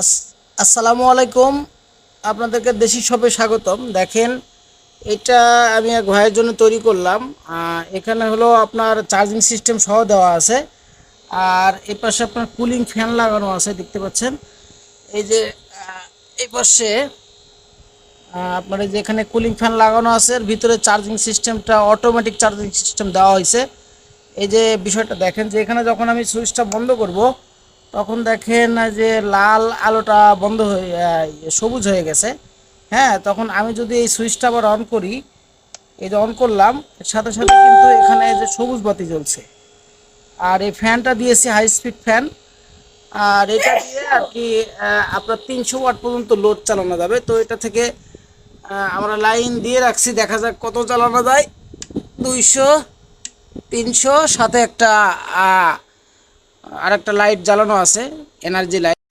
আস- আসসালামু আলাইকুম। আপনাদেরকে দেশি শপে স্বাগতম। দেখেন, এটা আমি এক ভাইয়ের জন্য তৈরি করলাম। এখানে হলো আপনার চার্জিং সিস্টেম সহ দেওয়া আছে। আর এই পাশে আপনার কুলিং ফ্যান লাগানো আছে, দেখতে পাচ্ছেন? এই যে এই পাশে আপনার এই যে এখানে কুলিং ফ্যান লাগানো আছে, এর ভিতরে চার্জিং সিস্টেমটা অটোমেটিক চার্জিং সিস্টেম দেওয়া হয়েছে। এই যে বিষয়টা দেখেন যে এখানে যখন আমি সুইচটা বন্ধ করব তখন দেখেন যে লাল আলোটা বন্ধ হয়ে সবুজ হয়ে গেছে। হ্যাঁ তখন আমি যদি এই সুইচটা আবার অন করি এই যে অন করলাম এর সাথে সাথে কিন্তু এখানে যে সবুজ বাতি জ্বলছে। আর এই ফ্যানটা দিয়েছি হাই স্পিড ফ্যান আর এটা দিয়ে আর কি আপনার তিনশো ওয়াট পর্যন্ত লোড চালানো যাবে। তো এটা থেকে আমরা লাইন দিয়ে রাখছি দেখা যাক কত চালানো যায়। দুইশো তিনশো সাথে একটা আর একটা লাইট জ্বালানো আছে এনার্জি লাইট